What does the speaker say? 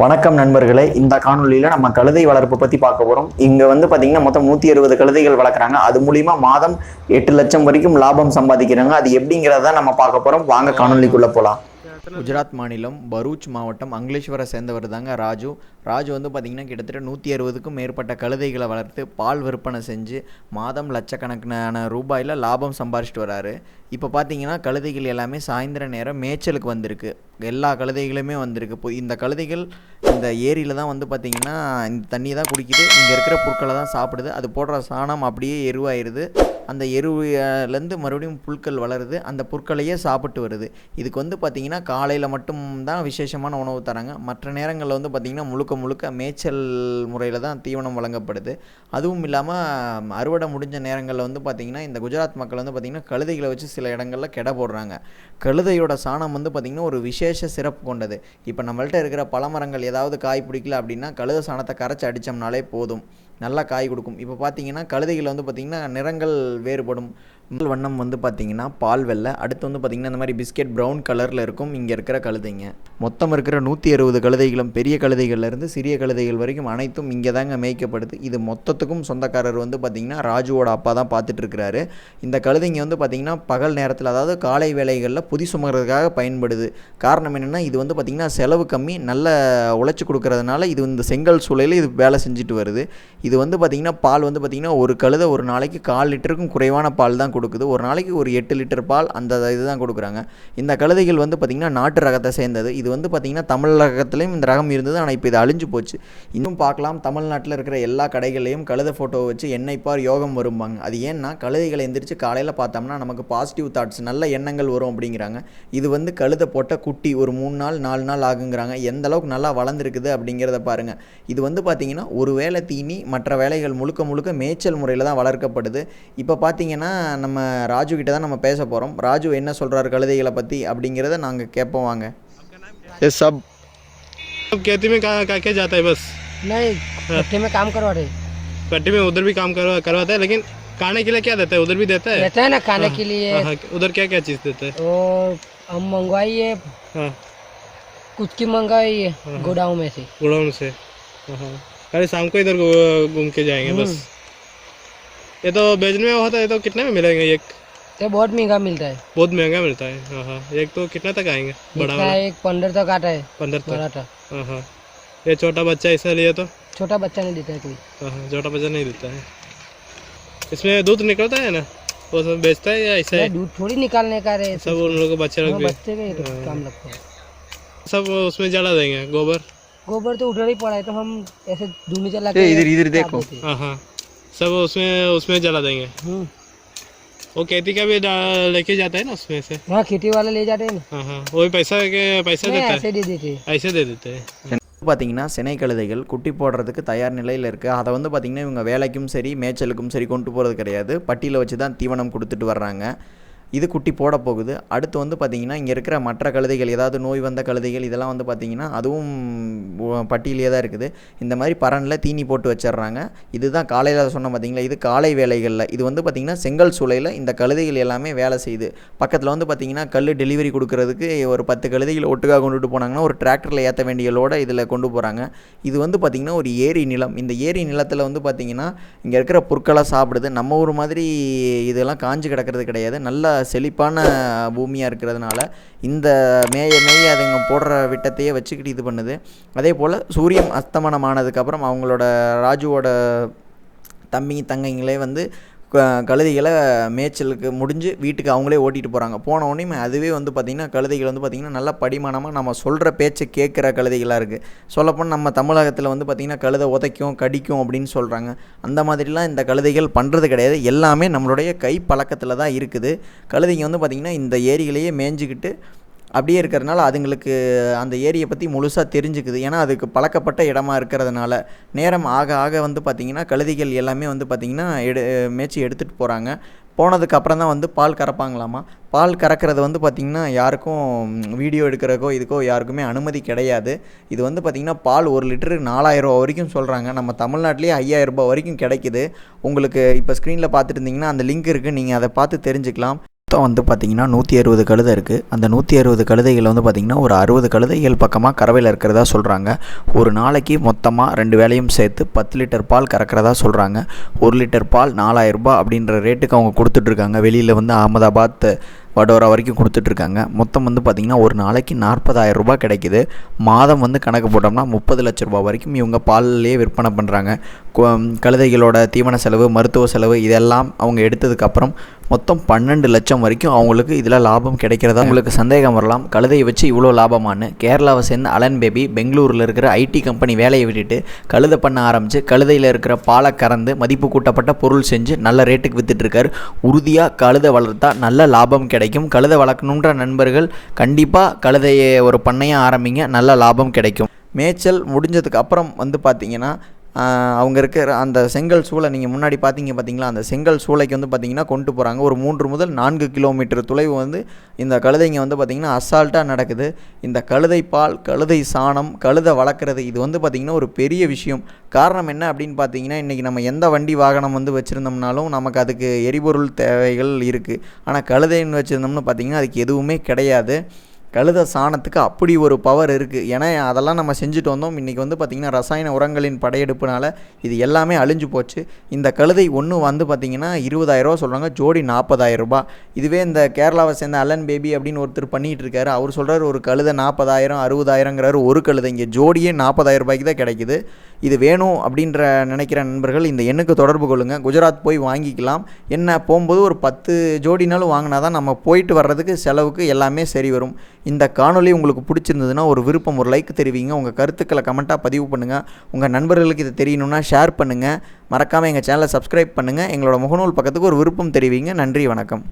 வணக்கம் நண்பர்களே. இந்த காணொலியில் நம்ம கழுதை வளர்ப்பு பற்றி பார்க்க போகிறோம் இங்கே வந்து பார்த்திங்கன்னா மொத்தம் நூற்றி அறுபது கழுதைகள் வளர்க்குறாங்க. அது மூலிமா மாதம் எட்டு லட்சம் வரைக்கும் லாபம் சம்பாதிக்கிறாங்க. அது எப்படிங்கிறத நம்ம பார்க்க போகிறோம் வாங்க காணொலிக்குள்ளே போகலாம் குஜராத் மாநிலம் பரூச் மாவட்டம் அங்கிலேஸ்வரை சேர்ந்தவர் தாங்க ராஜு. ராஜு வந்து பார்த்திங்கன்னா கிட்டத்தட்ட நூற்றி அறுபதுக்கும் மேற்பட்ட கழுதைகளை வளர்த்து பால் விற்பனை செஞ்சு மாதம் லட்சக்கணக்கான ரூபாயில் லாபம் சம்பாரிச்சிட்டு வராரு. இப்போ பார்த்தீங்கன்னா கழுதைகள் எல்லாமே சாயந்தர நேரம் மேய்ச்சலுக்கு வந்திருக்கு. எல்லா கழுதைகளுமே வந்திருக்கு. இப்போ இந்த கழுதைகள் இந்த ஏரியில் தான் வந்து பார்த்திங்கன்னா இந்த தண்ணி தான் குடிக்குது. இங்கே இருக்கிற புற்களை தான் சாப்பிடுது. அது போடுற சாணம் அப்படியே எருவாயிருது. அந்த எருவுலேருந்து மறுபடியும் புற்கள் வளருது அந்த புற்களையே சாப்பிட்டு வருது. இதுக்கு வந்து பார்த்திங்கன்னா காலையில் மட்டும் தான் விசேஷமான உணவு தராங்க. மற்ற நேரங்களில் வந்து பார்த்திங்கன்னா முழுக்க முழுக்க மேய்ச்சல் முறையில் தான் தீவனம் வழங்கப்படுது. அதுவும் இல்லாமல் அறுவடை முடிஞ்ச நேரங்களில் வந்து பார்த்திங்கன்னா இந்த குஜராத் மக்கள் வந்து பார்த்திங்கன்னா கழுதைகளை வச்சு சில இடங்களில் கெட போடுறாங்க. கழுதையோட சாணம் வந்து பார்த்திங்கன்னா ஒரு விசேஷ சிறப்பு கொண்டது. இப்போ நம்மள்கிட்ட இருக்கிற பழமரங்கள் ஏதாவது காய் பிடிக்கல அப்படின்னா கழுத சாணத்தை கரைச்சி அடித்தோம்னாலே போதும். நல்லா காய் கொடுக்கும். இப்போ பார்த்தீங்கன்னா கழுதைகள் வந்து பார்த்திங்கன்னா நிறங்கள் வேறுபடும். முதல் வண்ணம் வந்து பார்த்திங்கன்னா பால் வெள்ளை. அடுத்து வந்து பார்த்திங்கன்னா இந்த மாதிரி பிஸ்கெட் ப்ரௌன் கலரில் இருக்கும். இங்கே இருக்கிற கழுதைங்க. மொத்தம் இருக்கிற நூற்றி அறுபது கழுதைகளும் பெரிய கழுதைகள்லேருந்து சிறிய கழுதைகள் வரைக்கும் அனைத்தும் இங்கே தாங்க மேய்க்கப்படுது. இது மொத்தத்துக்கும் சொந்தக்காரர் வந்து பார்த்திங்கன்னா ராஜுவோட அப்பா தான் பார்த்துட்டு இருக்கிறாரு. இந்த கழுதைங்க வந்து பார்த்திங்கன்னா பகல் நேரத்தில் அதாவது காலை வேலைகளில் புதி சுமக்கிறதுக்காக பயன்படுது. காரணம் என்னென்னா இது வந்து பார்த்திங்கன்னா செலவு கம்மி நல்ல உழைச்சி கொடுக்கறதுனால இது இந்த செங்கல் சூளையில் இது வேலை செஞ்சுட்டு வருது. இது வந்து பார்த்திங்கன்னா பால் வந்து பார்த்திங்கன்னா ஒரு கழுதை ஒரு நாளைக்கு கால் லிட்டருக்கும் குறைவான பால் தான் கொடுக்குது. ஒரு நாளைக்கு ஒரு எட்டு லிட்டர் பால் அந்த இது தான் கொடுக்குறாங்க. இந்த கழுதைகள் வந்து பார்த்திங்கன்னா நாட்டு ரகத்தை சேர்ந்தது. இது வந்து பார்த்திங்கன்னா தமிழ் ரகத்துலேயும் இந்த ரகம் இருந்தது. ஆனால் இப்போ இது அழிஞ்சு போச்சு. இன்னும் பார்க்கலாம். தமிழ்நாட்டில் இருக்கிற எல்லா கடைகளையும் கழுத ஃபோட்டோ வச்சு என்னைப்பார் யோகம் வரும்பாங்க. அது ஏன்னா கழுதைகளை எந்திரிச்சு காலையில் பார்த்தோம்னா நமக்கு பாசிட்டிவ் தாட்ஸ் நல்ல எண்ணங்கள் வரும் அப்படிங்கிறாங்க. இது வந்து கழுத போட்ட குட்டி ஒரு மூணு நாள் நாலு நாள் ஆகுங்கிறாங்க. எந்த அளவுக்கு நல்லா வளர்ந்துருக்குது அப்படிங்கிறத பாருங்கள் இது வந்து பார்த்திங்கன்னா ஒரு வேளை தீனி மற்ற வேலைகள் முழுக்க முழுக்க மேய்ச்சல் முறையில் தான் வளர்க்கப்படுது. இப்போ பார்த்திங்கன்னா நம்ம ராஜு கிட்ட தான் நம்ம பேச போகிறோம் ராஜு என்ன சொல்கிறாரு கழுதைகளை பற்றி அப்படிங்கிறத நாங்கள் கேட்போம் வாங்க ये सब अब खेती में क्या क्या क्या जाता है बस नहीं भट्टे में काम करवा रहे पट्टी में उधर भी काम करवा करवाता है लेकिन खाने के लिए क्या देता है उधर भी देता है रहता है ना खाने के लिए हाँ, हाँ, उधर क्या क्या चीज़ देता है तो हम मंगवाइए हाँ कुछ की मंगाई गोडाउन में से गोडाउन से हाँ हाँ अरे शाम को इधर घू- घूम के जाएंगे बस ये तो बेचने में होता है तो कितने में मिलेंगे एक? तो बहुत महँगा मिलता है। बहुत महँगा मिलता है हाँ हाँ। एक तो कितना तक आएँगे? बड़ा वाला? एक पंद्रह तक आता है पंद्रह तक? बड़ा था हाँ हाँ। ये छोटा बच्चा ऐसा लिए तो? छोटा बच्चा नहीं देता है कोई। हाँ हाँ छोटा बच्चा नहीं देता है। इसमें दूध निकलता है ना? वो सब बेचता है या ऐसा ये है? दूध थोड़ी निकालने का रहे सब उन लोगों को बच्चे हाँ, लोग बच्चे के काम लगता है। सब उसमें जला देंगे गोबर? गोबर तो उधर ही पड़ा है तो हम ऐसे धूनी जला ए, इधर- इधर देखो। हाँ हाँ। सब उसमें उसमें जला देंगे हम्म। वो खेती का भी डा- लेके जाता है ना उसमें से हाँ खेती वाले ले जाते हैं ना हाँ हाँ वही पैसा के पैसा नहीं, देता है ऐसे दे देते हैं ऐसे दे देते हैं பார்த்தீங்கன்னா சினை கழுதைகள் குட்டி போடுறதுக்கு தயார் நிலையில் இருக்குது அதை வந்து பார்த்திங்கன்னா இவங்க வேலைக்கும் சரி மேய்ச்சலுக்கும் சரி கொண்டு போகிறது கிடையாது பட்டியில் வச்சு தான் தீவனம் கொடுத்துட்டு வர்றாங்க இது குட்டி போட போகுது. அடுத்து வந்து பார்த்திங்கன்னா இங்கே இருக்கிற மற்ற கழுதைகள் ஏதாவது நோய் வந்த கழுதைகள் இதெல்லாம் வந்து பார்த்திங்கன்னா அதுவும் பட்டியலே தான் இருக்குது. இந்த மாதிரி பரனில் தீனி போட்டு வச்சிடுறாங்க. இதுதான் காலையில் சொன்ன பார்த்திங்களா இது காலை வேலைகளில். இது வந்து பார்த்திங்கன்னா செங்கல் சூளையில் இந்த கழுதைகள் எல்லாமே வேலை செய்யுது. பக்கத்தில் வந்து பார்த்திங்கன்னா கல் டெலிவரி கொடுக்கறதுக்கு ஒரு பத்து கழுதைகள் ஒட்டுக்காக கொண்டுட்டு போனாங்கன்னா ஒரு டிராக்டரில் ஏற்ற வேண்டியதோட இதில் கொண்டு போகிறாங்க இது வந்து பார்த்திங்கன்னா ஒரு ஏரி நிலம். இந்த ஏரி நிலத்தில் வந்து பார்த்திங்கன்னா இங்கே இருக்கிற புற்களை சாப்பிடுது. நம்ம ஊர் மாதிரி இதெல்லாம் காஞ்சு கிடக்கிறது கிடையாது. நல்ல செழிப்பான பூமியாக இருக்கிறதுனால இந்த மேய மேய அதுங்க போடுற விட்டத்தையே வச்சுக்கிட்டு இது பண்ணுது. அதே போல் சூரியன் அஸ்தமனம் ஆனதுக்கப்புறம் அவங்களோட ராஜுவோட தம்பி தங்கைங்களே வந்து கழுதைகளை மேய்ச்சலுக்கு முடிஞ்சு வீட்டுக்கு அவங்களே ஓட்டிகிட்டு போகிறாங்க போன உடனே அதுவே வந்து பார்த்திங்கன்னா கழுதைகள் வந்து பார்த்திங்கன்னா நல்ல படிமானமாக நம்ம சொல்கிற பேச்சை கேட்குற கழுதைகளாக இருக்குது சொல்லப்போனால் நம்ம தமிழகத்தில் வந்து பார்த்திங்கன்னா கழுதை உதைக்கும் கடிக்கும் அப்படின்னு சொல்கிறாங்க அந்த மாதிரிலாம் இந்த கழுதைகள் பண்ணுறது கிடையாது. எல்லாமே நம்மளுடைய கை பழக்கத்தில் தான் இருக்குது. கழுதைங்க வந்து பார்த்திங்கன்னா இந்த ஏரிகளையே மேய்ஞ்சிக்கிட்டு அப்படியே இருக்கிறதுனால அதுங்களுக்கு அந்த ஏரியை பற்றி முழுசாக தெரிஞ்சுக்குது. ஏன்னா அதுக்கு பழக்கப்பட்ட இடமா இருக்கிறதுனால நேரம் ஆக ஆக வந்து பார்த்திங்கன்னா கழுதைகள் எல்லாமே வந்து பார்த்திங்கன்னா எடு மேய்ச்சி எடுத்துகிட்டு போகிறாங்க போனதுக்கு அப்புறம் தான் வந்து பால் கறப்பாங்களாமா? பால் கறக்கிறது வந்து பார்த்திங்கன்னா யாருக்கும் வீடியோ எடுக்கிறக்கோ இதுக்கோ யாருக்குமே அனுமதி கிடையாது. இது வந்து பார்த்திங்கன்னா பால் ஒரு லிட்டரு நாலாயிரம் வரைக்கும் சொல்கிறாங்க நம்ம தமிழ்நாட்டிலே ஐயாயிரம் ரூபாய் வரைக்கும் கிடைக்குது. உங்களுக்கு இப்போ ஸ்க்ரீனில் பார்த்துட்டு இருந்தீங்கன்னா அந்த லிங்க் இருக்குது நீங்கள் அதை பார்த்து தெரிஞ்சுக்கலாம். மொத்தம் வந்து பார்த்திங்கன்னா நூற்றி அறுபது கழுதை இருக்குது அந்த நூற்றி அறுபது கழுதைகள் வந்து பார்த்திங்கன்னா ஒரு அறுபது கழுதைகள் பக்கமாக கறவையில் இருக்கிறதா சொல்கிறாங்க ஒரு நாளைக்கு மொத்தமாக ரெண்டு வேலையும் சேர்த்து பத்து லிட்டர் பால் கறக்கிறதா சொல்கிறாங்க ஒரு லிட்டர் பால் நாலாயிரரூபா அப்படின்ற ரேட்டுக்கு அவங்க கொடுத்துட்ருக்காங்க. வெளியில் வந்து அகமதாபாத் வடோரா வரைக்கும் கொடுத்துட்ருக்காங்க. மொத்தம் வந்து பார்த்திங்கன்னா ஒரு நாளைக்கு நாற்பதாயிரம் ரூபாய் கிடைக்கிது. மாதம் வந்து கணக்கு போட்டோம்னா முப்பது லட்ச ரூபா வரைக்கும் இவங்க பால்லையே விற்பனை பண்ணுறாங்க கழுதைகளோட தீவன செலவு மருத்துவ செலவு இதெல்லாம் அவங்க எடுத்ததுக்கப்புறம் மொத்தம் பன்னெண்டு லட்சம் வரைக்கும் அவங்களுக்கு இதில் லாபம் கிடைக்கிறதா? உங்களுக்கு சந்தேகம் வரலாம். கழுதையை வச்சு இவ்வளோ லாபமானு கேரளாவை சேர்ந்த அலன் பேபி பெங்களூரில் இருக்கிற ஐடி கம்பெனி வேலையை விட்டுட்டு கழுதை பண்ண ஆரம்பித்து கழுதையில் இருக்கிற பாலை கறந்து மதிப்பு கூட்டப்பட்ட பொருள் செஞ்சு நல்ல ரேட்டுக்கு விற்றுட்ருக்கார் உறுதியாக கழுதை வளர்த்தா நல்ல லாபம் கிடைக்கும். கழுதை வளர்க்கணுன்ற நண்பர்கள் கண்டிப்பாக கழுதையை ஒரு பண்ணையாக ஆரம்பிங்க. நல்ல லாபம் கிடைக்கும். மேய்ச்சல் முடிஞ்சதுக்கு அப்புறம் வந்து பார்த்திங்கன்னா அவங்க இருக்கிற அந்த செங்கல் சூளை நீங்கள் முன்னாடி பார்த்தீங்க பார்த்தீங்களா? அந்த செங்கல் சூளைக்கு வந்து பார்த்தீங்கன்னா கொண்டு போகிறாங்க ஒரு மூன்று முதல் நான்கு கிலோமீட்டர் தொலைவு வந்து இந்த கழுதைங்க வந்து பார்த்திங்கன்னா அசால்ட்டாக நடக்குது. இந்த கழுதை பால் கழுதை சாணம் கழுதை வளர்க்குறது இது வந்து பார்த்திங்கன்னா ஒரு பெரிய விஷயம். காரணம் என்ன அப்படின்னு பார்த்தீங்கன்னா இன்றைக்கி நம்ம எந்த வண்டி வாகனம் வந்து வச்சுருந்தோம்னாலும் நமக்கு அதுக்கு எரிபொருள் தேவைகள் இருக்குது ஆனால் கழுதைன்னு வச்சுருந்தோம்னு பார்த்திங்கன்னா அதுக்கு எதுவுமே கிடையாது. கழுத சாணத்துக்கு அப்படி ஒரு பவர் இருக்குது ஏன்னா அதெல்லாம் நம்ம செஞ்சுட்டு வந்தோம். இன்றைக்கி வந்து பார்த்திங்கன்னா ரசாயன உரங்களின் படையெடுப்புனால இது எல்லாமே அழிஞ்சு போச்சு. இந்த கழுதை ஒன்று வந்து பார்த்திங்கன்னா இருபதாயிரரூவா சொல்கிறாங்க ஜோடி நாற்பதாயிரம் ரூபாய். இதுவே இந்த கேரளாவை சேர்ந்த அலன் பேபி அப்படின்னு ஒருத்தர் பண்ணிகிட்டு இருக்காரு. அவர் சொல்கிறார் ஒரு கழுதை நாற்பதாயிரம் அறுபதாயிரங்கிறாரு ஒரு கழுதை. இங்கே ஜோடியே நாற்பதாயிரம் ரூபாய்க்கு தான் கிடைக்குது. இது வேணும் அப்படின்ற நினைக்கிற நண்பர்கள் இந்த எண்ணுக்கு தொடர்பு கொள்ளுங்கள் குஜராத் போய் வாங்கிக்கலாம். என்ன போகும்போது ஒரு பத்து ஜோடினாலும் வாங்கினா தான் நம்ம போயிட்டு வர்றதுக்கு செலவுக்கு எல்லாமே சரி வரும். இந்த காணொலி உங்களுக்கு பிடிச்சிருந்ததுன்னா ஒரு விருப்பம் ஒரு லைக் தெரிவிங்க. உங்கள் கருத்துக்களை கமெண்ட்டாக பதிவு பண்ணுங்கள் உங்கள் நண்பர்களுக்கு இது தெரியணும்னா ஷேர் பண்ணுங்கள் மறக்காமல் எங்கள் சேனலை சப்ஸ்கிரைப் பண்ணுங்கள் எங்களோட முகநூல் பக்கத்துக்கு ஒரு விருப்பம் தெரிவிங்க. நன்றி வணக்கம்.